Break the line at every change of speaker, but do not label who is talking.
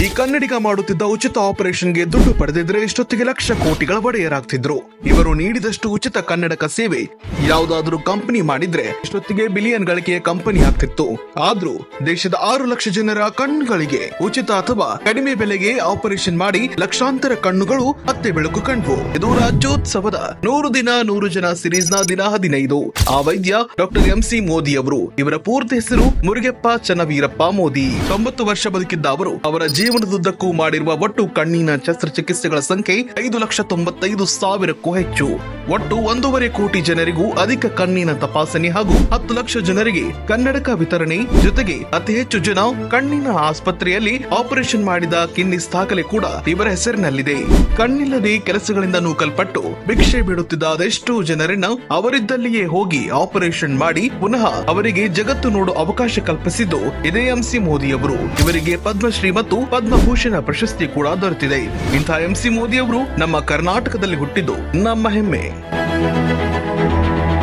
ಈ ಕನ್ನಡಿಗ ಮಾಡುತ್ತಿದ್ದ ಉಚಿತ ಆಪರೇಷನ್ಗೆ ದುಡ್ಡು ಪಡೆದಿದ್ರೆ ಇಷ್ಟೊತ್ತಿಗೆ ಲಕ್ಷ ಕೋಟಿಗಳ ಒಡೆಯರಾಗ್ತಿದ್ರು. ಇವರು ನೀಡಿದಷ್ಟು ಉಚಿತ ಕನ್ನಡಕ ಸೇವೆ ಯಾವುದಾದ್ರೂ ಕಂಪನಿ ಮಾಡಿದ್ರೆ ಇಷ್ಟೊತ್ತಿಗೆ ಬಿಲಿಯನ್ ಗಳಿಕೆಯ ಕಂಪನಿ ಆಗ್ತಿತ್ತು. ಆದ್ರೂ ದೇಶದ ಆರು ಲಕ್ಷ ಜನರ ಕಣ್ಣುಗಳಿಗೆ ಉಚಿತ ಅಥವಾ ಕಡಿಮೆ ಬೆಲೆಗೆ ಆಪರೇಷನ್ ಮಾಡಿ ಲಕ್ಷಾಂತರ ಕಣ್ಣುಗಳು ಮತ್ತೆ ಬೆಳಕು ಕಂಡ್ವು. ಇದು ರಾಜ್ಯೋತ್ಸವದ ನೂರು ದಿನ ನೂರು ಜನ ಸಿರೀಸ್ನ ದಿನ ಹದಿನೈದು. ಆ ವೈದ್ಯ ಡಾಕ್ಟರ್ ಎಂ ಸಿ ಮೋದಿ ಅವರು. ಇವರ ಪೂರ್ತಿ ಹೆಸರು ಮುರುಗೆಪ್ಪ ಚನ್ನವೀರಪ್ಪ ಮೋದಿ. ತೊಂಬತ್ತು ವರ್ಷ ಬದುಕಿದ್ದ ಅವರು ಅವರ ಜೀವನದುದ್ದಕ್ಕೂ ಮಾಡಿರುವ ಒಟ್ಟು ಕಣ್ಣಿನ ಶಸ್ತ್ರಚಿಕಿತ್ಸೆಗಳ ಸಂಖ್ಯೆ ಐದು ಲಕ್ಷ ತೊಂಬತ್ತೈದು ಸಾವಿರಕ್ಕೂ ಹೆಚ್ಚು. ಒಟ್ಟು ಒಂದೂವರೆ ಕೋಟಿ ಜನರಿಗೂ ಅಧಿಕ ಕಣ್ಣಿನ ತಪಾಸಣೆ ಹಾಗೂ ಹತ್ತು ಲಕ್ಷ ಜನರಿಗೆ ಕನ್ನಡಕ ವಿತರಣೆ ಜೊತೆಗೆ ಅತಿ ಹೆಚ್ಚು ಜನ ಕಣ್ಣಿನ ಆಸ್ಪತ್ರೆಯಲ್ಲಿ ಆಪರೇಷನ್ ಮಾಡಿದ ಕಿನ್ನಿಸ್ ದಾಖಲೆ ಕೂಡ ಇವರ ಹೆಸರಿನಲ್ಲಿದೆ. ಕಣ್ಣಿಲ್ಲದೆ ಕೆಲಸಗಳಿಂದ ನೂಕಲ್ಪಟ್ಟು ಭಿಕ್ಷೆ ಬಿಡುತ್ತಿದ್ದ ಅದೆಷ್ಟೋ ಜನರನ್ನು ಅವರಿದ್ದಲ್ಲಿಯೇ ಹೋಗಿ ಆಪರೇಷನ್ ಮಾಡಿ ಪುನಃ ಅವರಿಗೆ ಜಗತ್ತು ನೋಡುವ ಅವಕಾಶ ಕಲ್ಪಿಸಿದ್ದು ಇದೇ ಎಂಸಿ ಮೋದಿ ಅವರು ಇವರಿಗೆ ಪದ್ಮಶ್ರೀ ಮತ್ತು ಪದ್ಮಭೂಷಣ ಪ್ರಶಸ್ತಿ ಕೂಡ ದೊರೆತಿದೆ. ಇಂಥ ಎಂಸಿ ಮೋದಿ ಅವರು ನಮ್ಮ ಕರ್ನಾಟಕದಲ್ಲಿ ಹುಟ್ಟಿದ್ದು ನಮ್ಮ ಹೆಮ್ಮೆ. Day.